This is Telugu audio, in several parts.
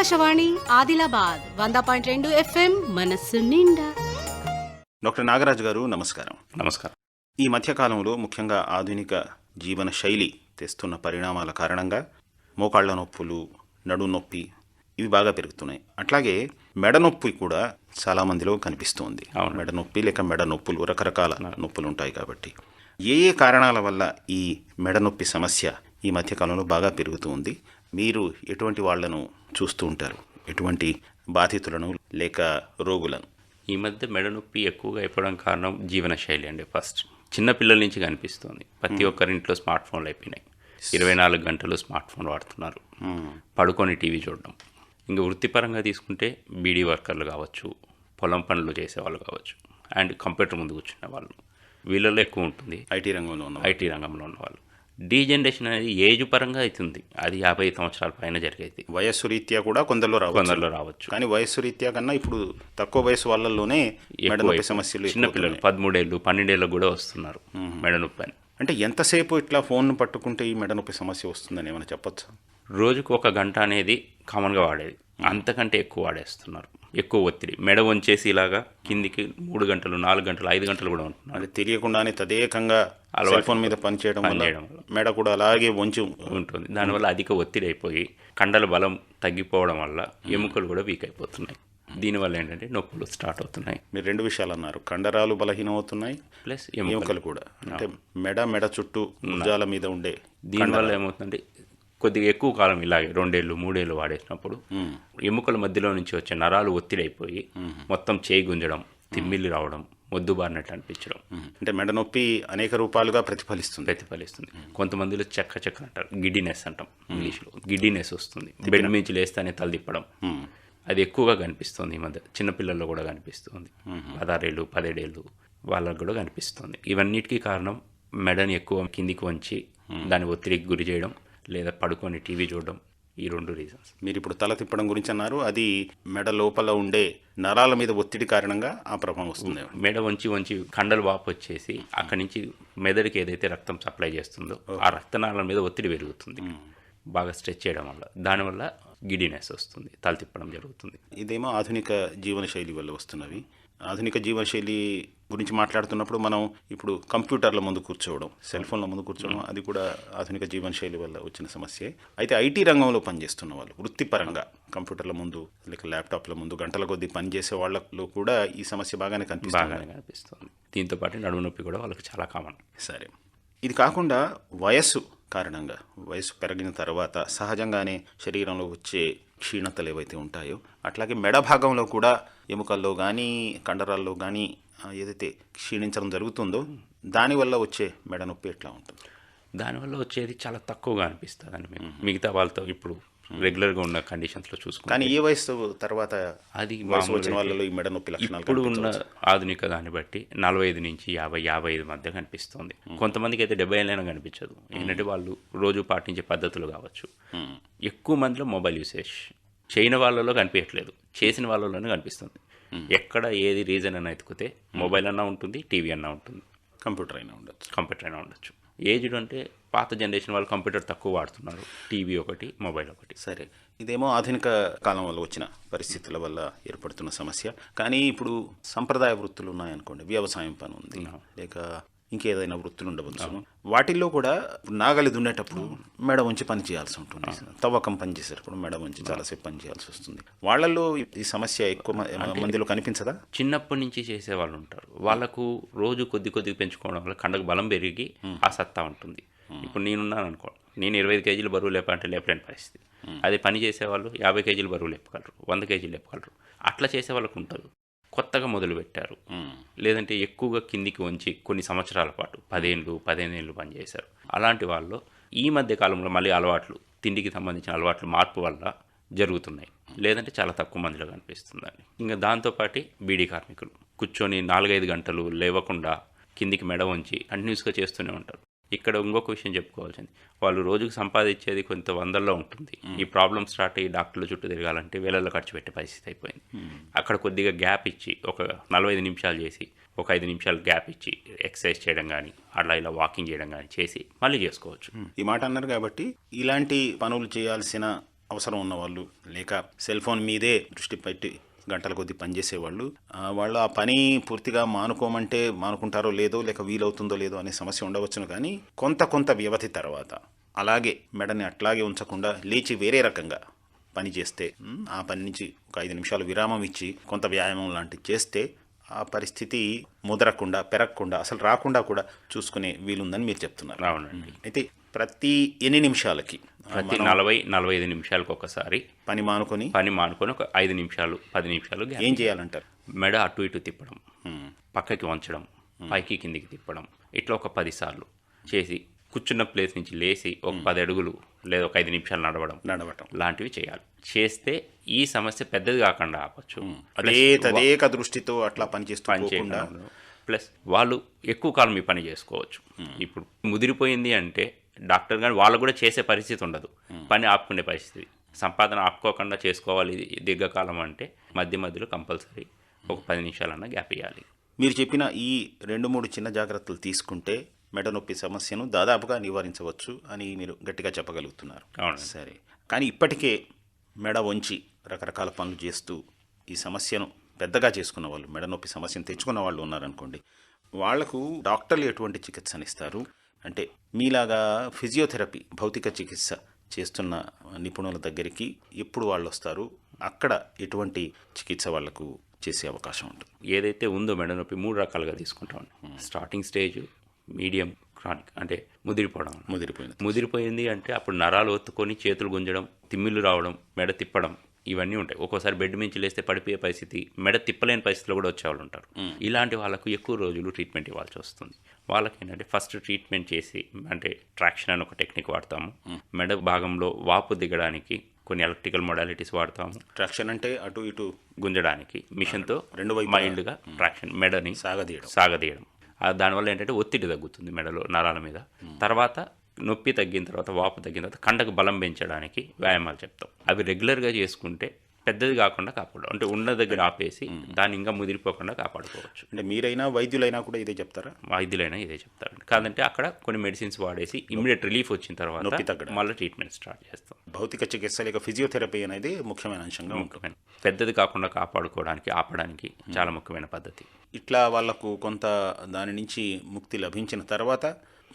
ఆకాశవాణి ఆదిలాబాద్ వంద పాయింట్ రెండు ఎఫ్ఎం మనస్సు నిండా. డాక్టర్ నాగరాజు గారు నమస్కారం. నమస్కారం. ఈ మధ్యకాలంలో ముఖ్యంగా ఆధునిక జీవన శైలి తెస్తున్న పరిణామాల కారణంగా మోకాళ్ళ నొప్పులు నడు నొప్పి ఇవి బాగా పెరుగుతున్నాయి. అట్లాగే మెడ నొప్పి కూడా చాలా మందిలో కనిపిస్తోంది. మెడ నొప్పి లేక మెడ నొప్పులు రకరకాల నొప్పులు ఉంటాయి కాబట్టి. ఏ ఏ కారణాల వల్ల ఈ మెడ నొప్పి సమస్య ఈ మధ్యకాలంలో బాగా పెరుగుతూ ఉంది? మీరు ఎటువంటి వాళ్ళను చూస్తూ ఉంటారు? ఎటువంటి బాధితులను లేక రోగులను? ఈ మధ్య మెడ నొప్పి ఎక్కువగా అయిపోవడం కారణం జీవన శైలి అండి ఫస్ట్. చిన్న పిల్లల నుంచి కనిపిస్తుంది. ప్రతి ఒక్కరింట్లో స్మార్ట్ ఫోన్లు అయిపోయినాయి. ఇరవై నాలుగు గంటలు స్మార్ట్ ఫోన్ వాడుతున్నారు పడుకొని టీవీ చూడడం. ఇంకా వృత్తిపరంగా తీసుకుంటే బీడీ వర్కర్లు కావచ్చు పొలం పనులు చేసేవాళ్ళు కావచ్చు అండ్ కంప్యూటర్ ముందు కూర్చునే వాళ్ళు. వీళ్ళలో ఎక్కువ ఉంటుంది. ఐటీ రంగంలో ఉన్న ఐటీ రంగంలో ఉన్నవాళ్ళు. డీ జనరేషన్ అనేది ఏజ్ పరంగా అవుతుంది. అది యాభై సంవత్సరాల పైన జరిగేది. వయస్సు రీత్యా కూడా కొందరిలో రావచ్చు. కొందరిలో రావచ్చు. కానీ వయస్సు రీత్యా కన్నా ఇప్పుడు తక్కువ వయసు వాళ్ళలోనే మెడ సమస్యలు చిన్న ఎక్కువ పిల్లలు అవుతున్నాయి. పదమూడేళ్ళు పన్నెండేళ్ళు కూడా వస్తున్నారు మెడ నొప్పి అని. అంటే ఎంతసేపు ఇట్లా ఫోన్ పట్టుకుంటే ఈ మెడ నొప్పి సమస్య వస్తుందని ఏమైనా చెప్పొచ్చా? రోజుకు ఒక గంట అనేది కామన్గా వాడేది. అంతకంటే ఎక్కువ వాడేస్తున్నారు. ఎక్కువ ఒత్తిడి. మెడ వంచేసి ఇలాగా కిందికి మూడు గంటలు నాలుగు గంటలు ఐదు గంటలు కూడా ఉంటున్నారు. అది తెలియకుండానే తదేకంగా సెల్ ఫోన్ మీద పనిచేయడం వల్ల. మెడ కూడా అలాగే వంచి ఉంటుంది. దానివల్ల అధిక ఒత్తిడి అయిపోయి కండల బలం తగ్గిపోవడం వల్ల ఎముకలు కూడా వీక్ అయిపోతున్నాయి. దీనివల్ల ఏంటంటే నొప్పులు స్టార్ట్ అవుతున్నాయి. మీరు రెండు విషయాలు అన్నారు. కండరాలు బలహీనం అవుతున్నాయి ప్లస్ ఎముకలు. ఎముకలు కూడా. అంటే మెడ మెడ చుట్టూ భుజాల మీద ఉండే దీనివల్ల ఏమవుతుందంటే కొద్దిగా ఎక్కువ కాలం ఇలాగే రెండేళ్ళు మూడేళ్ళు వాడేసినప్పుడు ఎముకల మధ్యలో నుంచి వచ్చే నరాలు ఒత్తిడి అయిపోయి మొత్తం చేయి గుంజడం తిమ్మిల్లి రావడం మొద్దుబారినట్లు అనిపించడం. అంటే మెడ నొప్పి అనేక రూపాలుగా ప్రతిఫలిస్తుంది. ప్రతిఫలిస్తుంది. కొంతమందిలో చెక్క చెక్క అంటారు గిడ్డినెస్ అంటాం ఇంగ్లీష్లో. గిడ్డినెస్ వస్తుంది. బెడ్ మించి లేస్తేనే తల తిప్పడం. అది ఎక్కువగా కనిపిస్తుంది ఈ మధ్య. చిన్నపిల్లల్లో కూడా కనిపిస్తుంది. పదహారేళ్ళు పదిహేడేళ్ళు వాళ్ళకు కూడా కనిపిస్తుంది. ఇవన్నిటికీ కారణం మెడని ఎక్కువ కిందికి వంచి దాని ఒత్తిడికి గురి చేయడం లేదా పడుకొని టీవీ చూడడం ఈ రెండు రీజన్స్ మీరు ఇప్పుడు తల తిప్పడం గురించి అన్నారు అది మెడ లోపల ఉండే నరాల మీద ఒత్తిడి కారణంగా ఆ ప్రభావం వస్తుంది మెడ వంచి వంచి కండలు వాపు వచ్చేసి అక్కడి నుంచి మెదడుకి ఏదైతే రక్తం సప్లై చేస్తుందో ఆ రక్తనాళాల మీద ఒత్తిడి పెరుగుతుంది. బాగా స్ట్రెచ్ చేయడం వల్ల. దానివల్ల గిడినెస్ వస్తుంది తల తిప్పడం జరుగుతుంది. ఇదేమో ఆధునిక జీవన శైలి వల్ల వస్తున్నవి. ఆధునిక జీవన శైలి గురించి మాట్లాడుతున్నప్పుడు మనం ఇప్పుడు కంప్యూటర్ల ముందు కూర్చోవడం సెల్ ఫోన్ల ముందు కూర్చోవడం అది కూడా ఆధునిక జీవన శైలి వల్ల వచ్చిన సమస్యే. అయితే ఐటీ రంగంలో పనిచేస్తున్న వాళ్ళు వృత్తిపరంగా కంప్యూటర్ల ముందు లేక ల్యాప్టాప్ల ముందు గంటల కొద్దీ పనిచేసే వాళ్ళలో కూడా ఈ సమస్య బాగానే కనిపిస్తుంది. కనిపిస్తుంది. దీంతో పాటు నడుము నొప్పి కూడా వాళ్ళకి చాలా కామన్. సరే. ఇది కాకుండా వయస్సు కారణంగా వయసు పెరిగిన తర్వాత సహజంగానే శరీరంలో వచ్చే క్షీణతలు ఏవైతే ఉంటాయో అట్లాగే మెడ భాగంలో కూడా ఎముకల్లో కానీ కండరాల్లో కానీ ఏదైతే క్షీణించడం జరుగుతుందో దానివల్ల వచ్చే మెడ నొప్పి ఎట్లా ఉంటుంది? దానివల్ల వచ్చేది చాలా తక్కువగా అనిపిస్తుంది అండి మీకు మిగతా వాళ్ళతో ఇప్పుడు రెగ్యులర్గా ఉన్న కండిషన్స్లో చూసుకుంటే కానీ ఏ వయసు తర్వాత అది వచ్చిన వాళ్ళలో ఈ మెడ నొప్పి లక్షణాలు ఇప్పుడు ఉన్న. ఆధునిక దాన్ని బట్టి నలభై ఐదు నుంచి యాభై యాభై ఐదు మధ్య కనిపిస్తుంది. కొంతమందికి అయితే డెబ్బై ఏళ్ళైనా కనిపించదు. ఏంటంటే వాళ్ళు రోజు పాటించే పద్ధతులు కావచ్చు. మ్మ్. ఎక్కువ మందిలో మొబైల్ యూసేజ్ చేయని వాళ్ళలో కనిపించట్లేదు. చేసిన వాళ్ళలోనే కనిపిస్తుంది. ఎక్కడ ఏది రీజన్ అని ఎత్తుకుతే మొబైల్ అన్నా ఉంటుంది టీవీ అన్నా ఉంటుంది. కంప్యూటర్ అయినా ఉండొచ్చు. కంప్యూటర్ అయినా ఉండొచ్చు. ఏజ్డ్ అంటే పాత జనరేషన్ వాళ్ళు కంప్యూటర్ తక్కువ వాడుతున్నారు. టీవీ ఒకటి మొబైల్ ఒకటి. సరే. ఇదేమో ఆధునిక కాలం వల్ల వచ్చిన పరిస్థితుల వల్ల ఏర్పడుతున్న సమస్య. కానీ ఇప్పుడు సంప్రదాయ వృత్తులు ఉన్నాయనుకోండి వ్యవసాయం పని ఉంది. లేక ఇంకేదైనా వృత్తులు ఉండవచ్చు వాటిల్లో కూడా నాగలి దున్నేటప్పుడు మెడ వంచి పని చేయాల్సి ఉంటుంది. తవ్వకం పని చేసేటప్పుడు మెడ వంచి చాలాసేపు పని చేయాల్సి వస్తుంది. వాళ్ళల్లో ఈ సమస్య ఎక్కువ మందిలో కనిపించదా? చిన్నప్పటి నుంచి చేసే వాళ్ళు ఉంటారు. వాళ్ళకు రోజు కొద్ది కొద్దిగా పెంచుకోవడం వల్ల కండకు బలం పెరిగి ఆ సత్తా ఉంటుంది. ఇప్పుడు నేనున్నాను అనుకో నేను ఇరవై ఐదు కేజీలు బరువు లేపంటే లేపలేని పరిస్థితి. అదే పని చేసేవాళ్ళు యాభై కేజీలు బరువు లేపగలరు వంద కేజీలు లేపగలరు. అట్లా చేసే వాళ్ళకు ఉంటుంది కొత్తగా మొదలు పెట్టారు లేదంటే ఎక్కువగా కిందికి వంచి కొన్ని సంవత్సరాల పాటు పదేళ్ళు పదిహేను ఏళ్ళు పనిచేశారు. అలాంటి వాళ్ళు ఈ మధ్య కాలంలో మళ్ళీ అలవాట్లు తిండికి సంబంధించిన అలవాట్లు మార్పు వల్ల జరుగుతున్నాయి. లేదంటే చాలా తక్కువ మందిలో కనిపిస్తుందండి. ఇంకా దాంతోపాటు బీడీ కార్మికులు. కూర్చొని నాలుగైదు గంటలు లేవకుండా కిందికి మెడ వంచి కంటిన్యూస్గా చేస్తూనే ఉంటారు. ఇక్కడ ఇంకొక విషయం చెప్పుకోవాల్సింది. వాళ్ళు రోజుకు సంపాదించేది కొంత వందల్లో ఉంటుంది. ఈ ప్రాబ్లం స్టార్ట్ అయ్యి డాక్టర్ల చుట్టూ తిరగాలంటే వేలల్లో ఖర్చు పెట్టే పరిస్థితి అయిపోయింది. అక్కడ కొద్దిగా గ్యాప్ ఇచ్చి ఒక నలభై ఐదు నిమిషాలు చేసి ఒక ఐదు నిమిషాలు గ్యాప్ ఇచ్చి ఎక్సర్సైజ్ చేయడం కానీ అట్లా ఇలా వాకింగ్ చేయడం కానీ చేసి మళ్ళీ చేసుకోవచ్చు. ఈ మాట అన్నారు కాబట్టి ఇలాంటి పనులు చేయాల్సిన అవసరం ఉన్నవాళ్ళు లేక సెల్ ఫోన్ మీదే దృష్టి పెట్టి గంటల కొద్దీ పనిచేసేవాళ్ళు. వాళ్ళు ఆ పని పూర్తిగా మానుకోమంటే మానుకుంటారో లేదో లేక వీలవుతుందో లేదో అనే సమస్య ఉండవచ్చును కానీ కొంత కొంత వ్యవధి తర్వాత అలాగే మెడని అట్లాగే ఉంచకుండా లేచి వేరే రకంగా పని చేస్తే ఆ పని నుంచి ఒక ఐదు నిమిషాలు విరామం ఇచ్చి కొంత వ్యాయామం లాంటివి చేస్తే ఆ పరిస్థితి ముదరకుండా పెరగకుండా అసలు రాకుండా కూడా చూసుకునే వీలుందని మీరు చెప్తున్నారు. అవునండి అయితే ప్రతి ఎన్ని నిమిషాలకి? ప్రతి నలభై నలభై ఐదు నిమిషాలకు ఒకసారి పని మానుకొని? పని మానుకొని ఒక ఐదు నిమిషాలు పది నిమిషాలు ఏం చేయాలంటారు? మెడ అటు ఇటు తిప్పడం పక్కకి వంచడం పైకి కిందికి తిప్పడం ఇట్లా ఒక పది సార్లు చేసి కూర్చున్న ప్లేస్ నుంచి లేచి ఒక పది అడుగులు లేదా ఒక ఐదు నిమిషాలు నడవడం నడవటం. లాంటివి చేయాలి. చేస్తే ఈ సమస్య పెద్దది కాకుండా ఆపచ్చు. అదే తదేక దృష్టితో అట్లా పనిచేస్తూ పని పోకుండా చేయకుండా ప్లస్ వాళ్ళు ఎక్కువ కాలం ఈ పని చేసుకోవచ్చు. ఇప్పుడు ముదిరిపోయింది అంటే డాక్టర్ కానీ వాళ్ళు కూడా చేసే పరిస్థితి ఉండదు. పని ఆపుకునే పరిస్థితి. సంపాదన ఆపుకోకుండా చేసుకోవాలి దీర్ఘకాలం అంటే మధ్య మధ్యలో కంపల్సరీ ఒక పది నిమిషాలన్నా గ్యాప్ ఇవ్వాలి మీరు చెప్పిన ఈ రెండు మూడు చిన్న జాగ్రత్తలు తీసుకుంటే మెడ నొప్పి సమస్యను దాదాపుగా నివారించవచ్చు అని మీరు గట్టిగా చెప్పగలుగుతున్నారు. అవును సరే. కానీ ఇప్పటికే మెడ వంచి రకరకాల పనులు చేస్తూ ఈ సమస్యను పెద్దగా చేసుకున్న వాళ్ళు మెడ నొప్పి సమస్యను తెచ్చుకున్న వాళ్ళు ఉన్నారనుకోండి వాళ్ళకు డాక్టర్లు ఎటువంటి చికిత్సను ఇస్తారు అంటే మీలాగా ఫిజియోథెరపీ భౌతిక చికిత్స చేస్తున్న నిపుణుల దగ్గరికి ఎప్పుడు వాళ్ళు వస్తారు అక్కడ ఎటువంటి చికిత్స వాళ్ళకు చేసే అవకాశం ఉంటుంది? ఏదైతే ఉందో మెడ నొప్పి మూడు రకాలుగా తీసుకుంటాం స్టార్టింగ్ స్టేజ్ మీడియం క్రానిక్ అంటే ముదిరిపోవడం ముదిరిపోయింది. ముదిరిపోయింది అంటే అప్పుడు నరాలు ఒత్తుకొని చేతులు గుంజడం తిమ్మిళ్ళు రావడం మెడ తిప్పడం ఇవన్నీ ఉంటాయి. ఒక్కోసారి బెడ్ మించి లేస్తే పడిపోయే పరిస్థితి మెడ తిప్పలేని పరిస్థితిలో కూడా వచ్చేవాళ్ళు ఉంటారు. ఇలాంటి వాళ్ళకు ఎక్కువ రోజులు ట్రీట్మెంట్ ఇవ్వాల్సి వస్తుంది. వాళ్ళకి ఏంటంటే ఫస్ట్ ట్రీట్మెంట్ చేసి అంటే ట్రాక్షన్ అని ఒక టెక్నిక్ వాడతాము. మెడ భాగంలో వాపు దిగడానికి కొన్ని ఎలక్ట్రికల్ మొడాలిటీస్ వాడతాము. ట్రాక్షన్ అంటే అటు ఇటు గుంజడానికి మిషన్తో రెండు వైపులా. మైల్డ్గా ట్రాక్షన్ మెడని సాగదీయడం. సాగదీయడం. దానివల్ల ఏంటంటే ఒత్తిడి తగ్గుతుంది మెడలో నరాల మీద. తర్వాత నొప్పి తగ్గిన తర్వాత వాపు తగ్గిన తర్వాత కండకు బలం పెంచడానికి వ్యాయామాలు చెప్తాం. అవి రెగ్యులర్గా చేసుకుంటే పెద్దది కాకుండా కాపాడు. అంటే ఉన్న దగ్గర ఆపేసి దాన్ని ఇంకా ముదిరిపోకుండా కాపాడుకోవచ్చు. అంటే మీరైనా వైద్యులైనా కూడా ఇదే చెప్తారా? వైద్యులైనా ఇదే చెప్తారు కాదంటే అక్కడ కొన్ని మెడిసిన్స్ వాడేసి ఇమ్మీడియట్ రిలీఫ్ వచ్చిన తర్వాత నొప్పి తగ్గడం. మళ్ళీ ట్రీట్మెంట్ స్టార్ట్ చేస్తాం. భౌతిక చికిత్స లేక ఫిజియోథెరపీ అనేది ముఖ్యమైన అంశంగా ఉంటుంది. ముఖ్యమైన. పెద్దది కాకుండా కాపాడుకోవడానికి ఆపడానికి చాలా ముఖ్యమైన పద్ధతి. ఇట్లా వాళ్ళకు కొంత దాని నుంచి ముక్తి లభించిన తర్వాత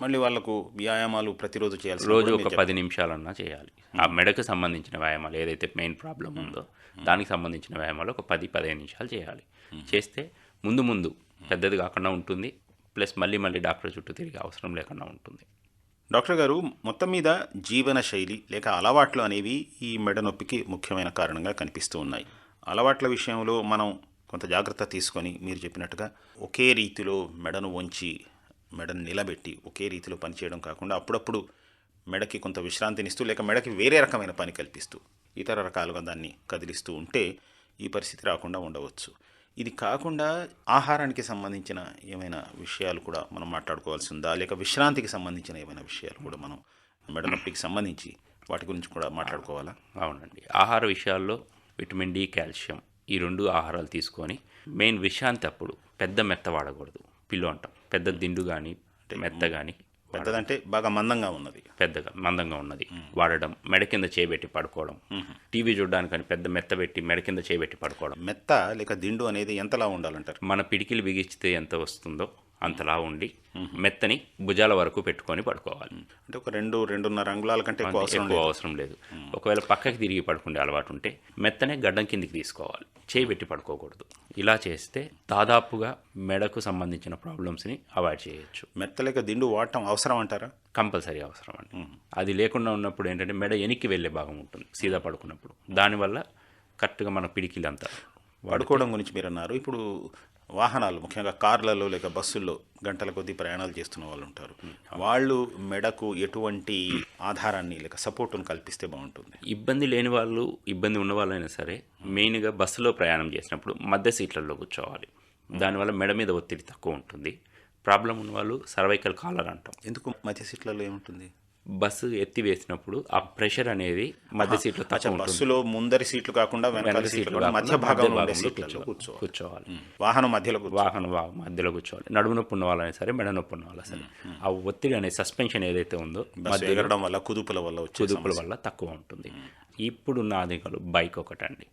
మళ్ళీ వాళ్ళకు వ్యాయామాలు ప్రతిరోజు చేయాల్సి రోజు ఒక పది నిమిషాలన్నా చేయాలి. ఆ మెడకు సంబంధించిన వ్యాయామాలు ఏదైతే మెయిన్ ప్రాబ్లం ఉందో దానికి సంబంధించిన వ్యాయామాలు ఒక పది పదిహేను నిమిషాలు చేయాలి. చేస్తే ముందు ముందు పెద్దది కాకుండా ఉంటుంది. ప్లస్ మళ్ళీ మళ్ళీ డాక్టర్ చుట్టూ తిరిగే అవసరం లేకుండా ఉంటుంది. డాక్టర్ గారు మొత్తం మీద జీవన శైలి లేక అలవాట్లు అనేవి ఈ మెడ నొప్పికి ముఖ్యమైన కారణంగా కనిపిస్తూ ఉన్నాయి. అలవాట్ల విషయంలో మనం కొంత జాగ్రత్త తీసుకొని మీరు చెప్పినట్టుగా ఒకే రీతిలో మెడను వంచి మెడను నిలబెట్టి ఒకే రీతిలో పనిచేయడం కాకుండా అప్పుడప్పుడు మెడకి కొంత విశ్రాంతినిస్తూ లేక మెడకి వేరే రకమైన పని కల్పిస్తూ ఇతర రకాలుగా దాన్ని కదిలిస్తూ ఉంటే ఈ పరిస్థితి రాకుండా ఉండవచ్చు. ఇది కాకుండా ఆహారానికి సంబంధించిన ఏమైనా విషయాలు కూడా మనం మాట్లాడుకోవాల్సి ఉందా? లేక విశ్రాంతికి సంబంధించిన ఏమైనా విషయాలు కూడా మనం మెడ నొప్పికి సంబంధించి వాటి గురించి కూడా మాట్లాడుకోవాలా? అవునండి. ఆహార విషయాల్లో విటమిన్ డి కాల్షియం ఈ రెండు ఆహారాలు తీసుకొని మెయిన్ విశ్రాంతి అప్పుడు పెద్ద మెత్త వాడకూడదు. పిల్లు అంటాం. పెద్ద దిండు కానీ మెత్త కానీ పెద్దదంటే బాగా మందంగా ఉన్నది. పెద్దగా మందంగా ఉన్నది. వాడడం మెడ కింద చేయబెట్టి పడుకోవడం. టీవీ చూడడానికని పెద్ద మెత్త పెట్టి మెడ కింద చేయబెట్టి పడుకోవడం. మెత్త లేక దిండు అనేది ఎంతలా ఉండాలంటారు? మన పిడికిలు బిగిస్తే ఎంత వస్తుందో అంతలా ఉండి మెత్తని భుజాల వరకు పెట్టుకొని పడుకోవాలి. అంటే ఒక రెండు రెండున్నర అంగుళాల కంటే ఎక్కువ అవసరం లేదు. ఒకవేళ పక్కకి తిరిగి పడుకునే అలవాటు ఉంటే మెత్తనే గడ్డం కిందికి తీసుకోవాలి. చేయి పెట్టి పడుకోకూడదు. ఇలా చేస్తే దాదాపుగా మెడకు సంబంధించిన ప్రాబ్లమ్స్ని అవాయిడ్ చేయొచ్చు. మెత్త లేక దిండు వాడటం అవసరం అంటారా? కంపల్సరీ అవసరం అండి. అది లేకుండా ఉన్నప్పుడు ఏంటంటే మెడ వెనక్కి వెళ్ళే భాగం ఉంటుంది సీదా పడుకున్నప్పుడు. దానివల్ల కరెక్ట్గా మన పిడికిలు అంతా పడుకోవడం గురించి మీరు అన్నారు ఇప్పుడు వాహనాలు ముఖ్యంగా కార్లలో లేక బస్సుల్లో గంటల కొద్దీ ప్రయాణాలు చేస్తున్న వాళ్ళు ఉంటారు. వాళ్ళు మెడకు ఎటువంటి ఆధారాన్ని లేక సపోర్టును కల్పిస్తే బాగుంటుంది. ఇబ్బంది లేని వాళ్ళు ఇబ్బంది ఉన్న వాళ్ళైనా సరే మెయిన్గా బస్సులో ప్రయాణం చేసినప్పుడు మధ్య సీట్లలో కూర్చోవాలి. దానివల్ల మెడ మీద ఒత్తిడి తక్కువ ఉంటుంది. ప్రాబ్లం ఉన్న వాళ్ళు సర్వైకల్ కాలర్ అంటాం. ఎందుకు మధ్య సీట్లలో ఏముంటుంది? బస్సు ఎత్తి వేసినప్పుడు ఆ ప్రెషర్ అనేది మధ్య సీట్లో బస్సులో ముందరి సీట్లు కాకుండా వెనకాల వెనక సీట్లు మధ్య భాగంలో కూర్చోవాలి. వాహనం మధ్యలో వాహనం మధ్యలో కూర్చోవాలి. నడుము నొప్పి ఉన్న వాళ్ళని సరే మెడ నొప్పి ఉన్న వాళ్ళని సరే ఆ ఒత్తిడి అనే సస్పెన్షన్ ఏదైతే ఉందో ఎగరడం వల్ల కుదుపుల వల్ల కుదుపుల వల్ల తక్కువ ఉంటుంది. ఇప్పుడున్న ఆధునికలు బైక్ ఒకటండి.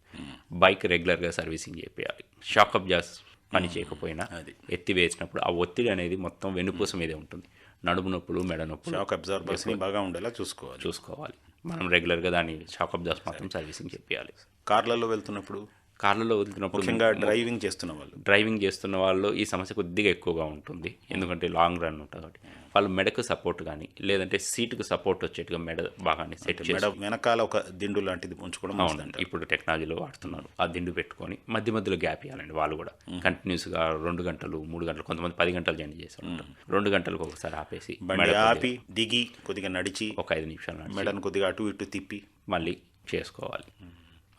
బైక్ రెగ్యులర్గా సర్వీసింగ్ చేయాలి షాకప్ జాస్ పని చేయకపోయినా అది. ఎత్తి వేసినప్పుడు ఆ ఒత్తిడి అనేది మొత్తం వెన్నుపూస మీదే ఉంటుంది. నడుము నొప్పులు మెడ నొప్పులు. షాక్ అబ్జర్వర్స్ని బాగా ఉండేలా చూసుకోవాలి. చూసుకోవాలి. మనం రెగ్యులర్గా దాన్ని షాకప్ జాస్ మాత్రం సర్వీసింగ్ చేయాలి కార్లలో వెళ్తున్నప్పుడు కార్లలో వదులుతున్నప్పుడు ముఖ్యంగా డ్రైవింగ్ చేస్తున్న వాళ్ళు. డ్రైవింగ్ చేస్తున్న వాళ్ళు ఈ సమస్య కొద్దిగా ఎక్కువగా ఉంటుంది. ఎందుకంటే లాంగ్ రన్ ఉంటుంది కాబట్టి. వాళ్ళు మెడకు సపోర్ట్ కానీ లేదంటే సీటుకు సపోర్ట్ వచ్చేట్టుగా మెడ బాగానే సెట్ మెడ వెనకాల ఒక దిండు లాంటిది ఉంచుకోవడం అవునండి ఇప్పుడు టెక్నాలజీలో వాడుతున్నారు. ఆ దిండు పెట్టుకొని మధ్య మధ్యలో గ్యాప్ ఇవ్వాలండి వాళ్ళు కూడా. కంటిన్యూస్గా రెండు గంటలు మూడు గంటలు కొంతమంది పది గంటలు జర్నీ చేస్తూ ఉంటారు రెండు గంటలకు ఒకసారి ఆపేసి ఆపి దిగి కొద్దిగా నడిచి ఒక ఐదు నిమిషాలు మెడను కొద్దిగా అటు ఇటు తిప్పి మళ్ళీ చేసుకోవాలి.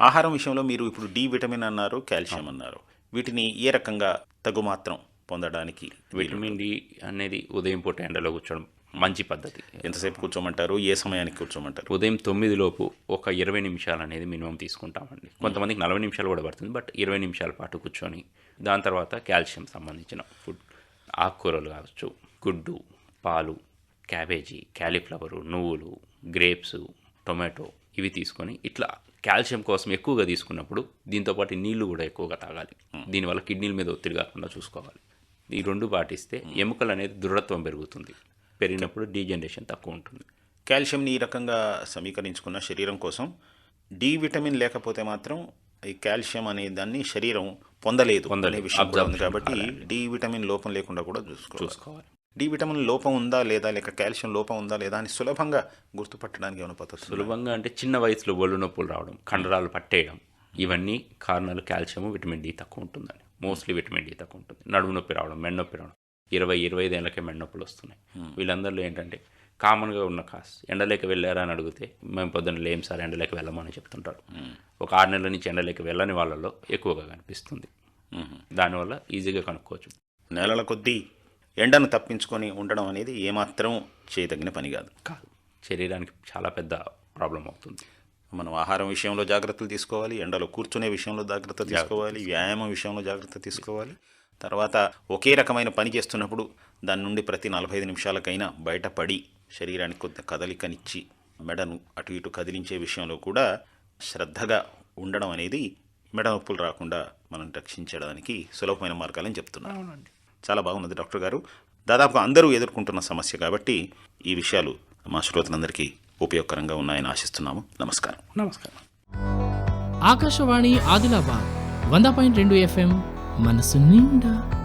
ఆహారం విషయంలో మీరు ఇప్పుడు డి విటమిన్ అన్నారు కాల్షియం అన్నారు. వీటిని ఏ రకంగా తగు మాత్రం పొందడానికి విటమిన్ డి అనేది ఉదయం పూట ఎండలో కూర్చోవడం మంచి పద్ధతి. ఎంతసేపు కూర్చోమంటారు? ఏ సమయానికి కూర్చోమంటారు? ఉదయం తొమ్మిది లోపు ఒక ఇరవై నిమిషాలు అనేది మినిమం తీసుకుంటామండి. కొంతమందికి నలభై నిమిషాలు కూడా పడుతుంది బట్ ఇరవై నిమిషాల పాటు కూర్చొని దాని తర్వాత కాల్షియం సంబంధించిన ఫుడ్ ఆకుకూరలు కావచ్చు గుడ్డు పాలు క్యాబేజీ క్యాలీఫ్లవరు నువ్వులు గ్రేప్స్ టొమాటో ఇవి తీసుకొని ఇట్లా కాల్షియం కోసం ఎక్కువగా తీసుకున్నప్పుడు దీంతోపాటు నీళ్ళు కూడా ఎక్కువగా తాగాలి. దీనివల్ల కిడ్నీల మీద ఒత్తిడి కాకుండా చూసుకోవాలి. ఈ రెండు పాటిస్తే ఎముకలు అనేది దృఢత్వం పెరుగుతుంది. పెరిగినప్పుడు డీజనరేషన్ తక్కువ ఉంటుంది. కాల్షియంని ఈ రకంగా సమీకరించుకున్న శరీరం కోసం డి విటమిన్ లేకపోతే మాత్రం ఈ కాల్షియం అనే దాన్ని శరీరం పొందలేదు అనే విషయం కాబట్టి డి విటమిన్ లోపం లేకుండా కూడా చూసుకోవాలి. డి విటమిన్ లోపం ఉందా లేదా లేక కాల్షియం లోపం ఉందా లేదా అని సులభంగా గుర్తుపట్టడానికి ఏమైనా పద్ధతులు సులభంగా అంటే చిన్న వయసులో ఒళ్ళు నొప్పులు రావడం కండరాలు పట్టేయడం ఇవన్నీ కారణాలు కాల్షియం విటమిన్ డి తక్కువ ఉంటుందని మోస్ట్లీ విటమిన్ డి తక్కువ ఉంటుంది. నడుము నొప్పి రావడం మెడ నొప్పి రావడం. ఇరవై ఇరవై ఐదేళ్ళకే మెడ నొప్పులు వస్తున్నాయి. వీళ్ళందరిలో ఏంటంటే కామన్గా ఉన్న కాస్ ఎండలేక వెళ్ళారా అని అడిగితే మేము పొద్దున్న లేం సార్ ఎండలేక వెళ్ళమని చెప్తుంటారు. ఒక ఆరు నెలల నుంచి ఎండలేక వెళ్ళని వాళ్ళలో ఎక్కువగా కనిపిస్తుంది. దానివల్ల ఈజీగా కనుక్కోవచ్చు. నెలల కొద్దీ ఎండను తప్పించుకొని ఉండడం అనేది ఏమాత్రం చేయదగిన పని కాదు. కాదు. శరీరానికి చాలా పెద్ద ప్రాబ్లం అవుతుంది. మనం ఆహారం విషయంలో జాగ్రత్తలు తీసుకోవాలి ఎండలో కూర్చునే విషయంలో జాగ్రత్త తీసుకోవాలి వ్యాయామం విషయంలో జాగ్రత్త తీసుకోవాలి. తర్వాత ఒకే రకమైన పని చేస్తున్నప్పుడు దాని నుండి ప్రతి నలభై ఐదు నిమిషాలకైనా బయటపడి శరీరానికి కొద్ది కదలికనిచ్చి మెడను అటు ఇటు కదిలించే విషయంలో కూడా శ్రద్ధగా ఉండడం అనేది మెడ నొప్పులు రాకుండా మనం రక్షించడానికి సులభమైన మార్గాలని చెప్తున్నాను. అవునండి. చాలా బాగున్నది డాక్టర్ గారు. దాదాపుగా అందరూ ఎదుర్కొంటున్న సమస్య కాబట్టి ఈ విషయాలు మా శ్రోతలందరికీ ఉపయోగకరంగా ఉన్నాయని ఆశిస్తున్నాము. నమస్కారం. నమస్కారం. ఆకాశవాణి ఆదిలాబాద్ వంద పాయింట్ రెండు ఎఫ్ఎం మనసు నిండా.